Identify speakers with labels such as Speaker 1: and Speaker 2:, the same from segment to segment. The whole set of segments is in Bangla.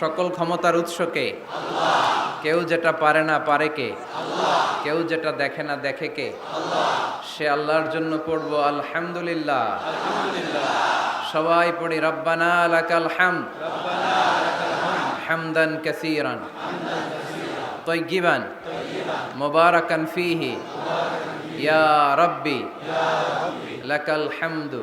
Speaker 1: সকল ক্ষমতার উৎসকে কেউ যেটা পারে না পারে কে? কেউ যেটা দেখে না দেখে কে? সে আল্লাহর জন্য পড়ব আলহামদুলিল্লাহ। সবাই পড়ি, রব্বানা লাকাল হাম হামদান কাসিরান তৈগিবান মোবারকান ফিহি, ইয়া রব্বি লাকাল হামদু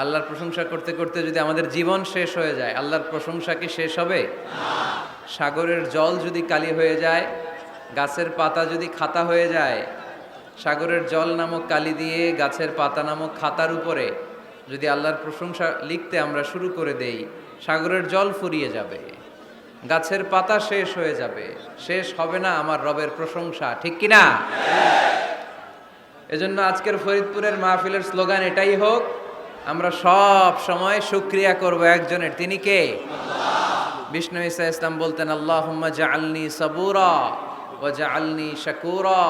Speaker 1: আল্লাহর প্রশংসা করতে করতে যদি আমাদের জীবন শেষ হয়ে যায়, আল্লাহর প্রশংসা কি শেষ হবে? সাগরের জল যদি কালি হয়ে যায়, গাছের পাতা যদি খাতা হয়ে যায়, সাগরের জল নামক কালি দিয়ে গাছের পাতা নামক খাতার উপরে যদি আল্লাহর প্রশংসা লিখতে আমরা শুরু করে দেই, সাগরের জল ফুরিয়ে যাবে, গাছের পাতা শেষ হয়ে যাবে, শেষ হবে না আমার রবের প্রশংসা, ঠিক কি না এজন্য আজকের ফরিদপুরের মাহফিলের স্লোগান এটাই হোক আমরা সব সময় শুক্রিয়া করব একজনের। তিনি কে? বিষ্ণু ইসা ইসলাম বলতেন আল্লাহ জাআলনি সাবুরা ও জাআলনি শাকুরা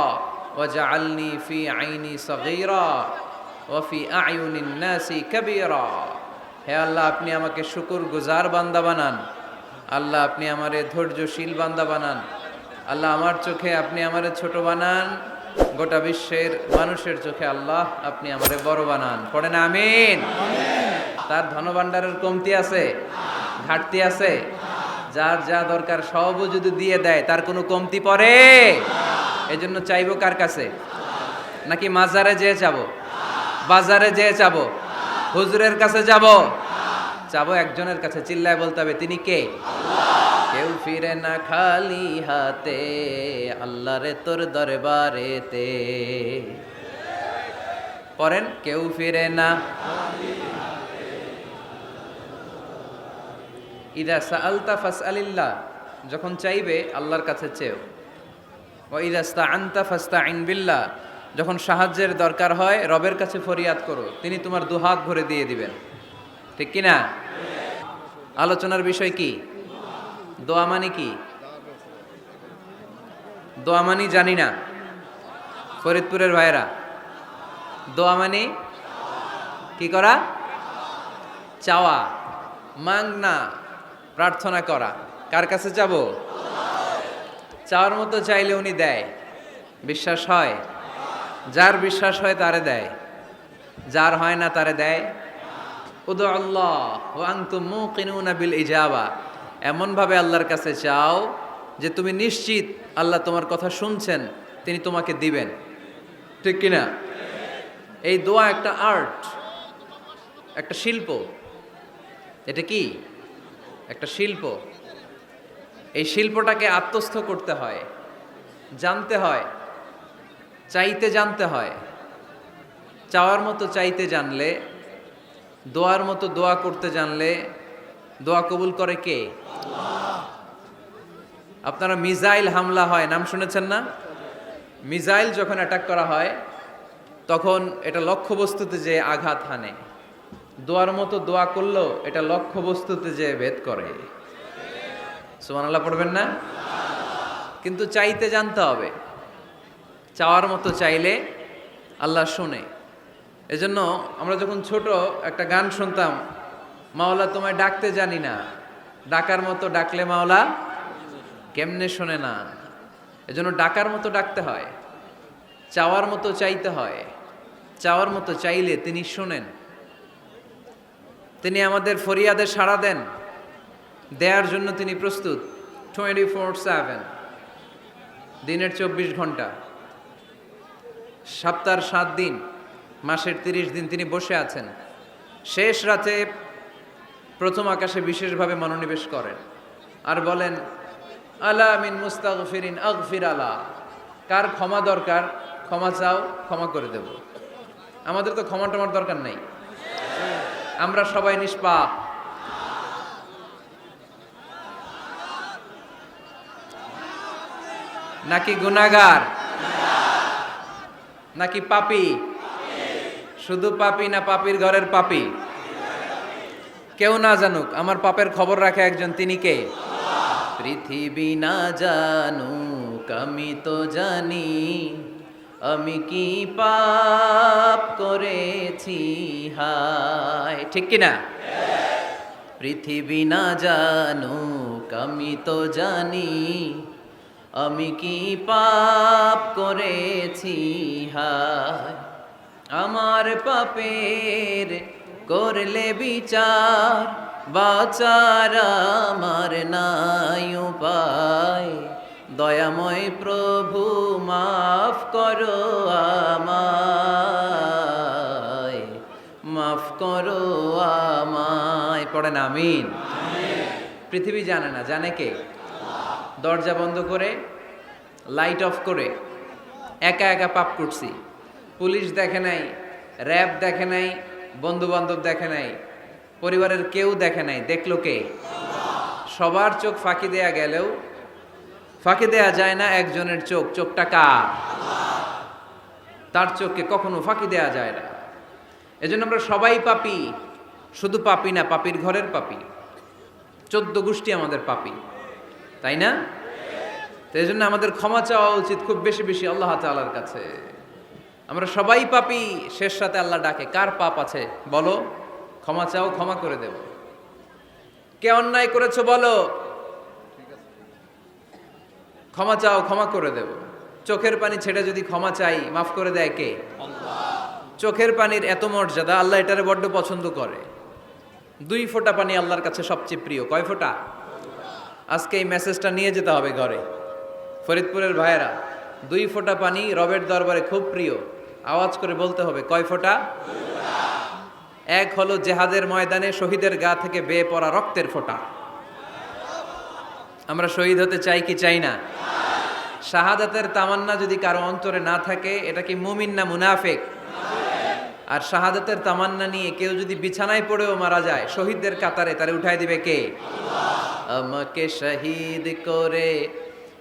Speaker 1: ও জাআলনি ফি আইনি সগীরা ও ফি আয়ুনিন নাসি কবীরা। হে আল্লাহ, আপনি আমাকে শুকুর গুজার বান্দা বানান। আল্লাহ, আপনি আমারে ধৈর্যশীল বান্দা বানান। আল্লাহ, আমার চোখে আপনি আমারে ছোট বানান। গোটা বিশ্বের মানুষের চোখে আল্লাহ আপনি আমারে বড় বানান। পড়েন আমিন। তার ধনভাণ্ডারের কমতি আছে, ঘাটতি আছে। যার যা দরকার সবও যদি দিয়ে দেয়, তার কোনো কমতি পড়ে। এজন্য চাইব কার কাছে? নাকি মাজারে যেয়ে যাব বাজারে যেয়ে যাব হুজুরের কাছে যাব? যাব একজনের কাছে, চিল্লায় বলতে হবে, তিনি কে? কেউ ফিরে না খালি হাতে আল্লাহ রে তোর দরবারেতে। পড়েন, কেউ ফিরে না ইদা সাআলতা ফাসআলিল্লাহ, যখন চাইবে আল্লাহর কাছে চেও। ও ইদা আনতা ফাস্তাইন বিল্লাহ, যখন সাহায্যের দরকার হয়, রবের কাছে ফরিয়াদ করো, তিনি তোমার দুহাত ভরে দিয়ে দিবেন। ঠিক কি না আলোচনার বিষয় কি? দোয়া মানে কি? দোয়া মানে জানি না। ফরিদপুরের ভাইরা দোয়া মানে কি করা? চাওয়া মাংনা প্রার্থনা করা। কার কাছে যাব? চাওয়ার মতো চাইলে উনি দেয়। বিশ্বাস হয়? যার বিশ্বাস হয় তারে দেয়। যার হয় না তারে দেয়। উদু আল্লাহ ও আংতু মুকিনুনা বিল ইজাবা। এমনভাবে আল্লাহর কাছে চাও যে তুমি নিশ্চিত আল্লাহ তোমার কথা শুনছেন, তিনি তোমাকে দিবেন। ঠিক কিনা? এই দোয়া একটা আর্ট, একটা শিল্প। এটা কি? একটা শিল্প। এই শিল্পটাকে আত্মস্থ করতে হয়, জানতে হয়, চাইতে জানতে হয়। চাওয়ার মতো চাইতে জানলে, দোয়ার মতো দোয়া করতে জানলে দোয়া কবুল করে কে? আপনারা মিজাইল হামলা হয়, নাম শুনেছেন না? মিজাইল যখন অ্যাটাক করা হয়, তখন এটা লক্ষ্যবস্তুতে যে আঘাত হানে। দোয়ার মতো দোয়া করলেও এটা লক্ষ্যবস্তুতে যে ভেদ করে। সুমান আল্লাহ পড়বেন না? কিন্তু চাইতে জানতে হবে। চাওয়ার মতো চাইলে আল্লাহ শুনে। এজন্য আমরা যখন ছোট একটা গান শুনতাম মাওলা তোমায় ডাকতে জানি না। ডাকার মতো ডাকলে মাওলা কেমনে শোনে না? এজন্য ডাকার মতো ডাকতে হয়, চাওয়ার মতো চাইতে হয়, চাওয়ার মতো চাইলে তিনি শোনেন। তিনি আমাদের ফরিয়াদে সাড়া দেন, দেয়ার জন্য তিনি প্রস্তুত। টোয়েন্টি ফোর সেভেন, দিনের চব্বিশ ঘণ্টা। সপ্তাহের সাত দিন, মাসের তিরিশ দিন তিনি বসে আছেন। শেষ রাতে প্রথম আকাশে বিশেষভাবে মনোনিবেশ করেন আর বলেন, আলা মিন মুস্তাক ফিরিন আগফির আলা। কার ক্ষমা দরকার, ক্ষমা চাও, ক্ষমা করে দেব। আমাদের তো ক্ষমা টমার দরকার নাই। আমরা সবাই নিষ্পাপ। নাকি গুনাগার? নাকি পাপি? শুধু পাপি না পাপির ঘরের পাপি? কেউ না জানুক, আমার পাপের খবর রাখে একজন, তিনি কে? পৃথিবী না জানুক, আমি তো জানি, আমি কি পাপ করেছি, হায়, ঠিক কিনা? পৃথিবী না জানুক, আমি তো জানি, আমি কি পাপ করেছি, হায়, আমার পাপের করলে বিচার, বাচার আমার নাই উপায়। দয়াময় প্রভু, মাফ করো আমায়। মাফ করো আমায়। পড়েন আমিন। পৃথিবী জানে না, জানে কে? দরজা বন্ধ করে, লাইট অফ করে, একা একা পাপ করছি। পুলিশ দেখে নাই, র্যাব দেখে নাই বন্ধু বান্ধব দেখে নাই, পরিবারের কেউ দেখে নাই, দেখল কে? সবার চোখ ফাঁকি দেয়া গেলেও, ফাঁকি দেয়া যায় না একজনের চোখ, চোখটা কার? তার চোখকে কখনো ফাঁকি দেয়া যায় না। এজন্য আমরা সবাই পাপি, শুধু পাপি না, পাপির ঘরের পাপি। চোদ্দ গোষ্ঠী আমাদের পাপি, তাই না? তো এই জন্য আমাদের ক্ষমা চাওয়া উচিত খুব বেশি বেশি আল্লাহ তাআলার কাছে। আমরা সবাই পাপি, শেষ সাথে আল্লাহ ডাকে, কার পাপ আছে? বলো, ক্ষমা চাও, ক্ষমা করে দেব। কে অন্যায় করেছ বলো? ক্ষমা চাও, ক্ষমা করে দেব। চোখের পানি ছেড়ে যদি ক্ষমা চাই, মাফ করে দেয় কে? চোখের পানির এত মর্যাদা, আল্লাহ এটারে বড্ড পছন্দ করে। দুই ফোঁটা পানি আল্লাহর কাছে সবচেয়ে প্রিয়। কয় ফোঁটা? আজকে এই মেসেজটা নিয়ে যেতে হবে ঘরে। ফরিদপুরের ভাইয়েরা, দুই ফোঁটা পানি রবের দরবারে খুব প্রিয়। আওয়াজ করে বলতে হবে, কয় ফোঁটা? এক হলো জেহাদের ময়দানে শহীদের গা থেকে বেয়ে পড়া রক্তের ফোঁটা। আমরা শহীদ হতে চাই কি চাই না? শাহাদাতের তামান্না যদি কারও অন্তরে না থাকে, এটা কি মুমিন না মুনাফেক? আর শাহাদাতের তামান্না নিয়ে কেউ যদি বিছানায় পড়েও মারা যায়, শহীদদের কাতারে তারে উঠাই দিবে কে? আমাকে শহীদ করে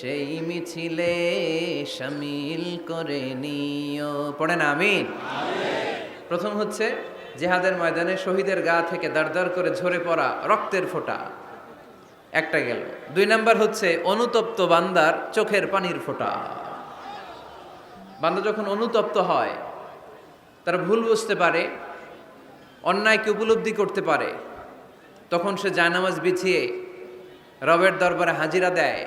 Speaker 1: সেই মিছিলে সামিল করে নিও। পড়েন আমিন। প্রথম হচ্ছে জেহাদের ময়দানে শহীদের গা থেকে দাঁড় করে ঝরে পড়া রক্তের ফোঁটা। একটা গেল। দুই নাম্বার হচ্ছে অনুতপ্ত বান্দার চোখের পানির ফোঁটা। বান্দা যখন অনুতপ্ত হয়, তারা ভুল বুঝতে পারে অন্যায়কে উপলব্ধি করতে পারে, তখন সে জায়নামাজ বিছিয়ে রবের দরবারে হাজিরা দেয়।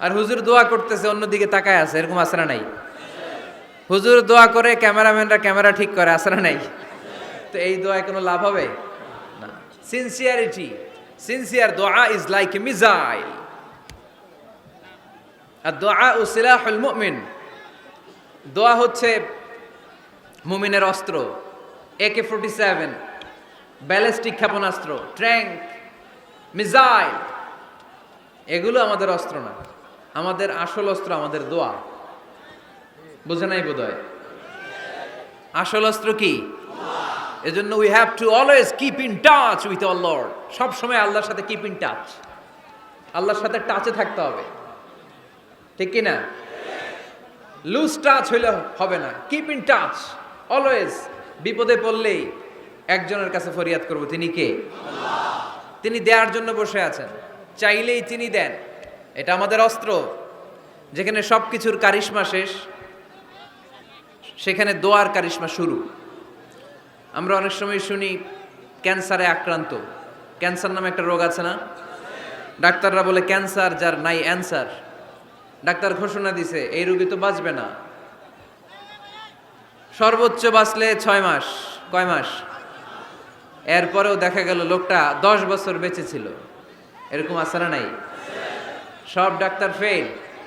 Speaker 1: আর হুজুর দোয়া করতেছে, অন্যদিকে তাকায় আছে, এরকম না নাই? হুজুর দোয়া করে ক্যামেরাম্যানরা ক্যামেরা ঠিক করে না নাই? তো এই দোয়ায় কোনো লাভ হবে? না। সিনসিয়ারিটি সিনসিয়ার দোয়া ইজ লাইক এ মিজাইল আর দোয়া ও সিলাহুল মুমিন, দোয়া হচ্ছে মুমিনের অস্ত্র একে ফোর্টি সেভেন ব্যালিস্টিক ক্ষেপণাস্ত্র ট্র্যাঙ্ক মিজাইল এগুলো আমাদের অস্ত্র না। আমাদের আসল অস্ত্র আমাদের দোয়া। বুঝে নাই বোধ হয় আসল অস্ত্র কি? এজন্য we have to always keep in touch with all lord সব সময় আল্লাহর সাথে কিপ ইন টাচ আল্লাহর সাথে টাচে থাকতে হবে। ঠিক কি না? লুজ টাচ হইলে হবে না। কিপ ইন টাচ অলওয়েজ বিপদে পড়লেই একজনের কাছে ফরিয়াদ করব। তিনি কে? তিনি দেওয়ার জন্য বসে আছেন। চাইলেই তিনি দেন। এটা আমাদের অস্ত্র। যেখানে সব কিছুর কারিশমা শেষ, সেখানে দোয়ার কারিশমা শুরু। আমরা অনেক সময় শুনি, ক্যান্সারে আক্রান্ত। ক্যান্সার নামে একটা রোগ আছে না? ডাক্তাররা বলে, ক্যান্সার যার নাই অ্যান্সার। ডাক্তার ঘোষণা দিছে, এই রোগী তো বাঁচবে না। সর্বোচ্চ বাঁচলে ছয় মাস, কয় মাস? এরপরেও দেখা গেল লোকটা দশ বছর বেঁচে ছিল। এরকম না নাই? সব ডাক্তার ফেল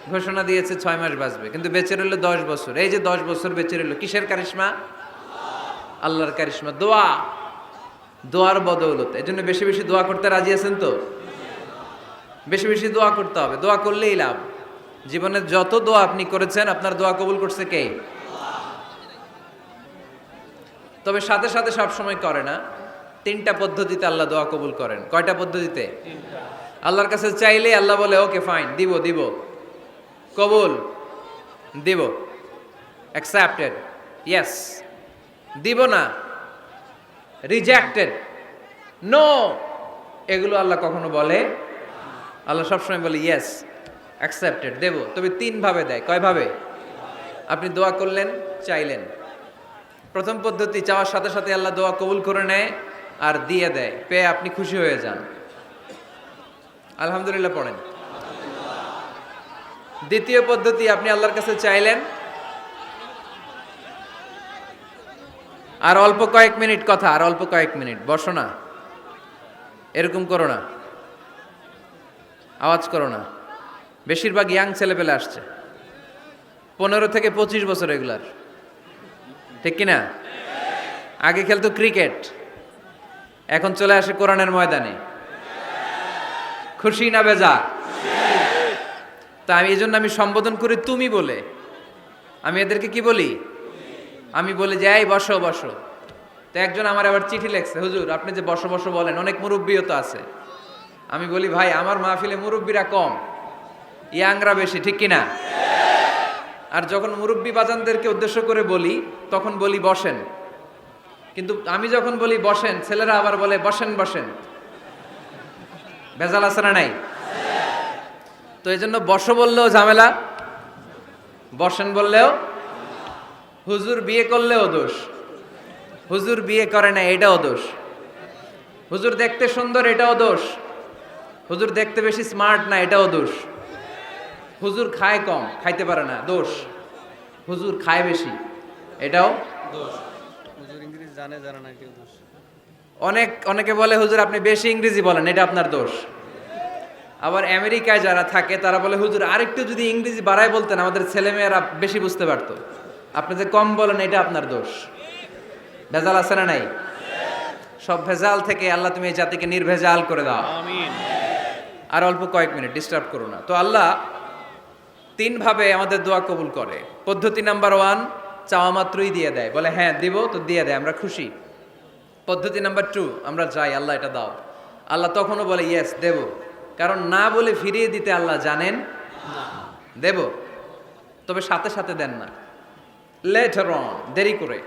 Speaker 1: ঘোষণা দিয়েছে ছয় মাস বাঁচবে। কিন্তু বেঁচে রইল দশ বছর। এই যে দশ বছর বেঁচে রইল, কিসের কারিশমা? আল্লাহর কারিশমা। দোয়া। দোয়ার বদৌলত। এই জন্য বেশি বেশি দোয়া করতে রাজি আছেন তো? বেশি বেশি দোয়া করতে হবে। দোয়া করলেই লাভ। জীবনে যত দোয়া আপনি করেছেন, আপনার দোয়া কবুল করছে কে? তবে সাথে সাথে সব সময় করে না। তিনটা পদ্ধতিতে আল্লাহ দোয়া কবুল করেন। কয়টা পদ্ধতিতে? আল্লাহর কাছে চাইলে আল্লাহ বলে ওকে ফাইন দিব দিব। কবুল, দিব। অ্যাকসেপ্টেড ইয়েস দিব না। রিজেক্টেড নো এগুলো আল্লাহ কখনো বলে আল্লাহ সবসময় বলে ইয়েস অ্যাকসেপ্টেড দেব। তবে তিন ভাবে দেয়। কয় ভাবে? আপনি দোয়া করলেন, চাইলেন। প্রথম পদ্ধতি, চাওয়ার সাথে সাথে আল্লাহ দোয়া কবুল করে নেয় আর দিয়ে দেয়। পেয়ে আপনি খুশি হয়ে যান। আলহামদুলিল্লাহ পড়েন। দ্বিতীয় পদ্ধতি, আপনি আল্লাহর কাছে চাইলেন। আর অল্প কয়েক মিনিট কথা, আর অল্প কয়েক মিনিট। বসো না। এরকম করো না। আওয়াজ করো না। বেশিরভাগ ইয়াং ছেলেপেলে আসছে। পনেরো থেকে পঁচিশ বছর এগুলার। ঠিক কিনা? আগে খেলতো ক্রিকেট। এখন চলে আসে কোরআনের ময়দানে। খুশি না বেজা তা আমি এই জন্য আমি সম্বোধন করি তুমি বলে। আমি এদেরকে কি বলি? আমি বলি যে, এই বসো বসো। তো একজন আমার আবার চিঠি লেখছে, হুজুর, আপনি যে বসো বসো বলেন, অনেক মুরব্বীও তো আছে। আমি বলি, ভাই, আমার মাহফিলে মুরব্বীরা কম, ইয়াংরা বেশি, ঠিক কিনা? আর যখন মুরব্বী বাজানদেরকে উদ্দেশ্য করে বলি, তখন বলি, বসেন। কিন্তু আমি যখন বলি, বসেন, ছেলেরা আবার বলে, বসেন বসেন। ভেজাল আছে না নাই? তো এই জন্য বস বললেও ঝামেলা বসেন বললেও হুজুর বিয়ে করলেও দোষ, হুজুর বিয়ে করে না এটাও দোষ, হুজুর দেখতে সুন্দর এটাও দোষ, হুজুর দেখতে বেশি স্মার্ট না এটাও দোষ, হুজুর খায় কম, খাইতে পারে না, দোষ, হুজুর খায় বেশি, এটাও দোষ।
Speaker 2: হুজুর ইংরেজি জানে জানে না কেউ দোষ।
Speaker 1: অনেক অনেকে বলে হুজুর আপনি বেশি ইংরেজি বলেন এটা আপনার দোষ। আবার আমেরিকায় যারা থাকে তারা বলে হুজুর আরেকটু যদি ইংরেজি বাড়ায় বলতেন আমাদের ছেলেমেয়েরা বেশি বুঝতে পারতো। আপনি যে কম বলেন এটা আপনার দোষ। ভেজাল আছে না নাই? সব ভেজাল থেকে আল্লাহ তুমি এই জাতিকে নির্ভেজাল করে দাও। আর অল্প কয়েক মিনিট ডিস্টার্ব করো না। তো আল্লাহ তিনভাবে আমাদের দোয়া কবুল করে। পদ্ধতি নাম্বার ওয়ান চাওয়া মাত্রই দিয়ে দেয়। বলে হ্যাঁ দিব তো দিয়ে দেয় আমরা খুশি। পদ্ধতি নাম্বার টু আমরা যাই, আল্লাহ এটা দাও। আল্লাহ তখনও বলে ইয়েস দেব। কারণ না বলে ফিরিয়ে দিতে আল্লাহ জানেন দেব। তবে সাথে সাথে দেন না। লেট অন দেরি করে।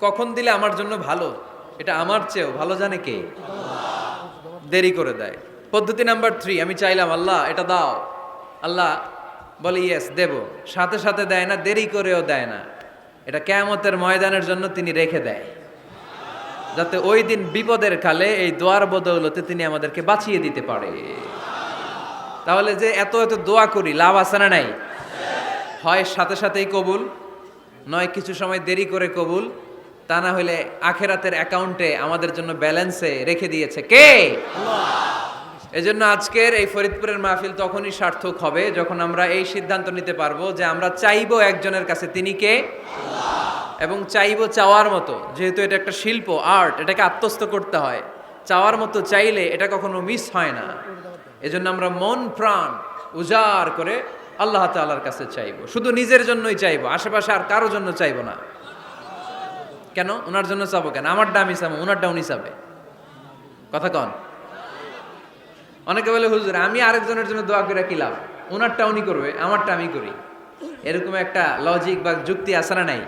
Speaker 1: কখন দিলে আমার জন্য ভালো? এটা আমার চেয়েও ভালো জানে কে? দেরি করে দেয়। পদ্ধতি নাম্বার থ্রি আমি চাইলাম, আল্লাহ, এটা দাও। আল্লাহ বলে ইয়েস দেব। সাথে সাথে দেয় না, দেরি করেও দেয় না। এটা কেয়ামতের ময়দানের জন্য তিনি রেখে দেয়। যাতে ওই দিন বিপদের কালে এই দোয়ার বদৌলতে তিনি আমাদেরকে বাঁচিয়ে দিতে পারে। তাহলে যে এত এত দোয়া করি, লাভ আছে না নাই? হয় সাথে সাথেই কবুল, নয় কিছু সময় দেরি করে কবুল, তা না হলে আখেরাতের অ্যাকাউন্টে আমাদের জন্য ব্যালেন্সে রেখে দিয়েছে। কে? এজন্য আজকের এই ফরিদপুরের মাহফিল তখনই সার্থক হবে, যখন আমরা এই সিদ্ধান্ত নিতে পারব যে আমরা চাইব একজনের কাছে, তিনি কে? এবং চাইব চাওয়ার মতো। যেহেতু এটা একটা শিল্প আর্ট এটাকে আত্মস্থ করতে হয়। চাওয়ার মতো চাইলে এটা কখনো মিস হয় না। এজন্য আমরা মন, প্রাণ উজাড় করে আল্লাহ তাআলার কাছে চাইব। শুধু নিজের জন্যই চাইব, আশেপাশে আর কারোর জন্য চাইব না। কেন? ওনার জন্য চাবো কেন? আমারটা আমি চাবো ওনারটা উনি চাবে। কথা কন। অনেকে বলে, হুজুর, আমি আরেকজনের জন্য দোয়া করে কি লাভ? ওনারটা উনি করবে, আমারটা আমি করি। এরকম একটা লজিক বা যুক্তি না নাই?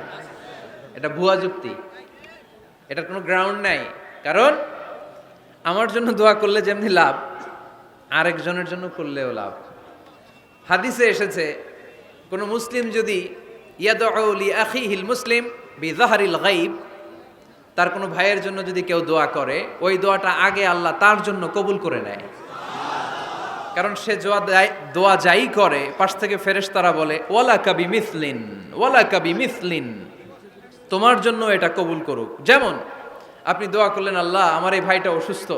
Speaker 1: এটা ভুয়া যুক্তি। এটার কোনো গ্রাউন্ড নাই। কারণ আমার জন্য দোয়া করলে যেমনি লাভ, আরেকজনের জন্য করলেও লাভ। হাদিসে এসেছে, কোন মুসলিম যদি ইয়াদি আখিহিল মুসলিম বিজাহারিল গাইব তার কোনো ভাইয়ের জন্য যদি কেউ দোয়া করে, ওই দোয়াটা আগে আল্লাহ তার জন্য কবুল করে নেয়। কারণ সে দোয়া দোয়া যাই করে, পাশ থেকে ফেরেশ তারা বলে ওয়ালা কাবি মিসলিন ওয়ালা কাবি মিসলিন তোমার জন্য এটা কবুল করুক। যেমন, আপনি দোয়া করলেন, আল্লাহ, আমার এই ভাইটা অসুস্থ।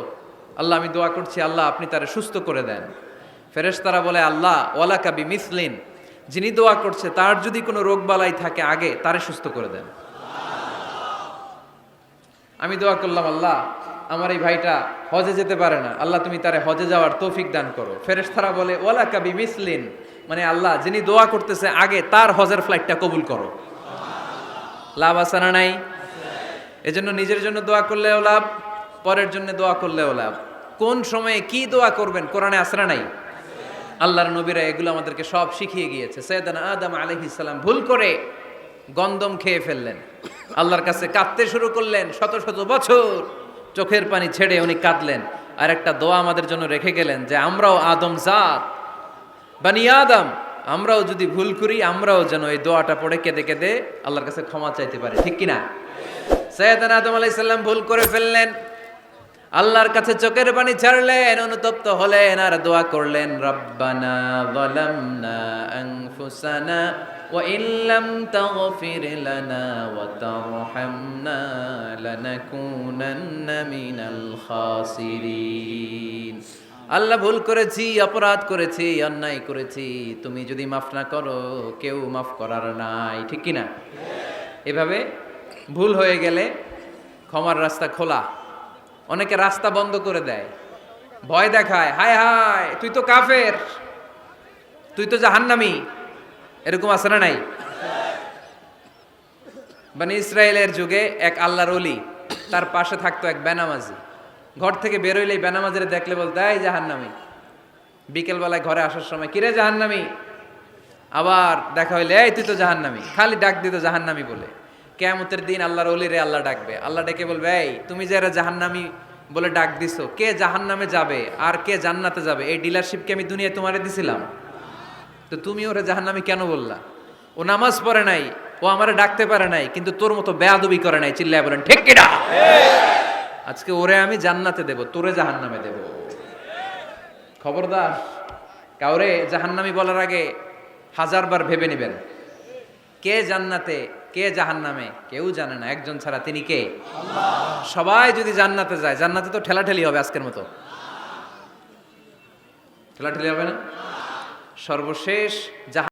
Speaker 1: আল্লাহ, আমি দোয়া করছি, আল্লাহ, আপনি তারে সুস্থ করে দেন। ফেরেশ তারা বলে, আল্লাহ ওয়ালা কাবি মিসলিন যিনি দোয়া করছে, তার যদি কোনো রোগ বালাই থাকে আগে, তারে সুস্থ করে দেন। আমি দোয়া করলাম, আল্লাহ, আমার এই ভাইটা হজে যেতে পারে না। আল্লাহ, তুমি তারে হজে যাওয়ার তৌফিক দান করো। ফেরেশতারা বলে ওয়ালা কাবি মিসলিন মানে আল্লাহ, যিনি দোয়া করতেছে আগে, তার হজের ফ্লাইটটা কবুল করো। লাভ আছে না নাই? এজন্য নিজের জন্য দোয়া করলেও লাভ, পরের জন্য দোয়া করলেও লাভ। কোন সময়ে কি দোয়া করবেন, কোরআনে আসরা নাই? আল্লাহর নবীরা এগুলো আমাদেরকে সব শিখিয়ে গিয়েছে। সৈয়দানা আদম আলাইহিস সালাম ভুল করে গন্দম খেয়ে ফেললেন। আল্লাহর কাছে কাঁদতে শুরু করলেন শত শত বছর। চোখের পানি ছেড়ে উনি কাঁদলেন। আর একটা দোয়া আমাদের জন্য রেখে গেলেন যে, আমরাও আদম জাত, বানি আদম আমরাও যদি ভুল করি, আমরাও যেন এই দোয়াটা পড়ে কেঁদে কেঁদে আল্লাহর কাছে ক্ষমা চাইতে পারি। ঠিক কিনা? সৈয়দানা আদম আলাইহিস সালাম ভুল করে ফেললেন। আল্লাহর কাছে চোখের পানি ছাড়লেন, অনুতপ্ত হলেন আর দোয়া করলেন, রব্বানা যালামনা আনফুসানা ওয়া ইল্লাম তাগফির লানা ওয়া তারহামনা আল্লাহ ভুল করেছি, অপরাধ করেছি, অন্যায় করেছি, তুমি যদি মাফ না করো, কেউ মাফ করার নাই, ঠিক কি না এভাবে ভুল হয়ে গেলে ক্ষমার রাস্তা খোলা। অনেকে রাস্তা বন্ধ করে দেয়। ভয় দেখায়, হায় হায়, তুই তো কাফের, তুই তো জাহান্নামি। এরকম আছে না নাই? মানে ইসরায়েলের যুগে এক আল্লাহর অলি তার পাশে থাকতো এক বেনামাজি। ঘর থেকে বেরোইলেই বেনামাজির দেখলে বলতে, এই জাহান্নামি। বিকেলবেলায় ঘরে আসার সময়, কিরে জাহান্নামি? আবার দেখা হইলে, এই, তুই তো জাহান্নামি। খালি ডাক দিত জাহান্নামি বলে। কেমতের দিন আল্লাহর অলি রে আল্লাহ ডাকবে। আল্লাহ ডেকে বলবে, এই, তুমি যে এরা জাহান্নামি বলে ডাক দিছো, কে জাহান্নামে যাবে আর কে জান্নাতে যাবে? এই ডিলারশিপকে আমি দুনিয়ায় তোমারে দিছিলাম? তো তুমি ওরে জাহান্নামি কেন বললা? ও নামাজ পড়ে নাই, ও আমারে ডাকতে পারে নাই, কিন্তু তোর মতো বেয়াদবি করে নাই, চিল্লায় বলেন, ঠিক কিনা আজকে ওরে আমি জান্নাতে দেব, তোরে জাহান্নামে দেব। খবরদার, কাউরে জাহান্নামি বলার আগে হাজারবার ভেবে নেবেন। কে জান্নাতে, কে জাহান্নামে, কেউ জানে না, একজন ছাড়া তিনি কে? সবাই যদি জান্নাতে যায়, জান্নাতে তো ঠেলাঠেলি হবে আজকের মতো। ঠেলাঠেলি হবে না? সর্বশেষ জাহান